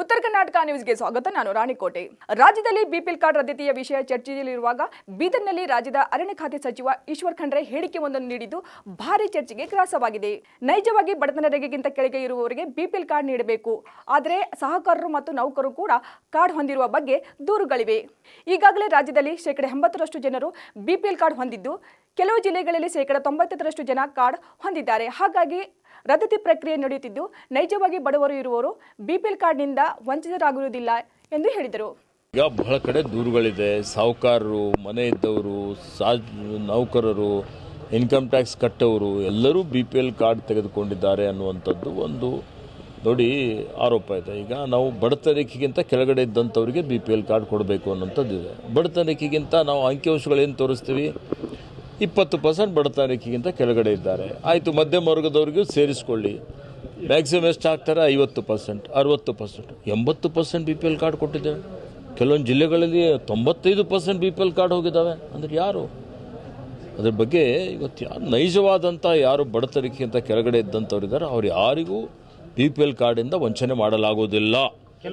ಉತ್ತರ ಕರ್ನಾಟಕ ನ್ಯೂಸ್ಗೆ ಸ್ವಾಗತ. ನಾನು ರಾಣಿಕೋಟೆ. ರಾಜ್ಯದಲ್ಲಿ ಬಿಪಿಎಲ್ ಕಾರ್ಡ್ ರದ್ದತಿಯ ವಿಷಯ ಚರ್ಚೆಯಲ್ಲಿರುವಾಗ ಬೀದರ್ನಲ್ಲಿ ರಾಜ್ಯದ ಅರಣ್ಯ ಖಾತೆ ಸಚಿವ ಈಶ್ವರ್ ಖಂಡ್ರೆ ಹೇಳಿಕೆ ಒಂದನ್ನು ನೀಡಿದ್ದು ಭಾರಿ ಚರ್ಚೆಗೆ ಗ್ರಾಸವಾಗಿದೆ. ನೈಜವಾಗಿ ಬಡತನ ರೇಖೆಗಿಂತ ಕೆಳಗೆ ಇರುವವರಿಗೆ ಬಿಪಿಎಲ್ ಕಾರ್ಡ್ ನೀಡಬೇಕು. ಆದರೆ ಸಹಕಾರರು ಮತ್ತು ನೌಕರರು ಕೂಡ ಕಾರ್ಡ್ ಹೊಂದಿರುವ ಬಗ್ಗೆ ದೂರುಗಳಿವೆ. ಈಗಾಗಲೇ ರಾಜ್ಯದಲ್ಲಿ ಶೇಕಡ ಎಂಬತ್ತರಷ್ಟು ಜನರು ಬಿಪಿಎಲ್ ಕಾರ್ಡ್ ಹೊಂದಿದ್ದು, ಕೆಲವು ಜಿಲ್ಲೆಗಳಲ್ಲಿ ಶೇಕಡ ತೊಂಬತ್ತರಷ್ಟು ಜನ ಕಾರ್ಡ್ ಹೊಂದಿದ್ದಾರೆ. ಹಾಗಾಗಿ ರದ್ದತಿ ಪ್ರಕ್ರಿಯೆ ನಡೆಯುತ್ತಿದ್ದು, ನೈಜವಾಗಿ ಬಡವರು ಇರುವವರು ಬಿಪಿಎಲ್ ಕಾರ್ಡ್ನಿಂದ ವಂಚಿತರಾಗಿರುವುದಿಲ್ಲ ಎಂದು ಹೇಳಿದರು. ಈಗ ಬಹಳ ಕಡೆ ದೂರುಗಳಿದೆ. ಸಾಹುಕಾರರು, ಮನೆ ಇದ್ದವರು ಸಾ ನೌಕರರು ಇನ್ಕಮ್ ಟ್ಯಾಕ್ಸ್ ಕಟ್ಟವರು, ಎಲ್ಲರೂ ಬಿ ಪಿ ಎಲ್ ಕಾರ್ಡ್ ತೆಗೆದುಕೊಂಡಿದ್ದಾರೆ ಅನ್ನುವಂಥದ್ದು ಒಂದು ನೋಡಿ ಆರೋಪ ಇದೆ. ಈಗ ನಾವು ಬಡತನ ರೇಖೆಗಿಂತ ಕೆಳಗಡೆ ಇದ್ದಂಥವರಿಗೆ ಬಿ ಪಿ ಎಲ್ ಕಾರ್ಡ್ ಕೊಡಬೇಕು ಅನ್ನೋಂಥದ್ದು ಇದೆ. ಬಡತನ ರೇಖೆಗಿಂತ ನಾವು ಅಂಕಿಅಂಶಗಳೇನು ತೋರಿಸ್ತೀವಿ? ಇಪ್ಪತ್ತು ಪರ್ಸೆಂಟ್ ಬಡತನ ರೇಖೆಗಿಂತ ಕೆಳಗಡೆ ಇದ್ದಾರೆ. ಆಯಿತು, ಮಧ್ಯಮ ವರ್ಗದವ್ರಿಗೂ ಸೇರಿಸ್ಕೊಳ್ಳಿ. ಮ್ಯಾಕ್ಸಿಮಮ್ ಎಷ್ಟು ಹಾಕ್ತಾರೆ ಐವತ್ತು ಪರ್ಸೆಂಟ್ ಅರುವತ್ತು ಪರ್ಸೆಂಟ್ ಎಂಬತ್ತು percent B P L card ಕೊಟ್ಟಿದ್ದೇವೆ ಕೆಲವೊಂದು ಜಿಲ್ಲೆಗಳಲ್ಲಿ ತೊಂಬತ್ತೈದು percent B P L card ಹೋಗಿದ್ದಾವೆ. ಅಂದರೆ ಯಾರು? ಅದ್ರ ಬಗ್ಗೆ ಇವತ್ತು ಯಾರು ನೈಜವಾದಂಥ ಯಾರು ಬಡತನಕ್ಕಿಂತ ಕೆಳಗಡೆ ಇದ್ದಂಥವ್ರು ಇದ್ದಾರೆ ಅವ್ರು ಯಾರಿಗೂ ಬಿ ಪಿ ಎಲ್ ಕಾರ್ಡಿಂದ ವಂಚನೆ ಮಾಡಲಾಗೋದಿಲ್ಲ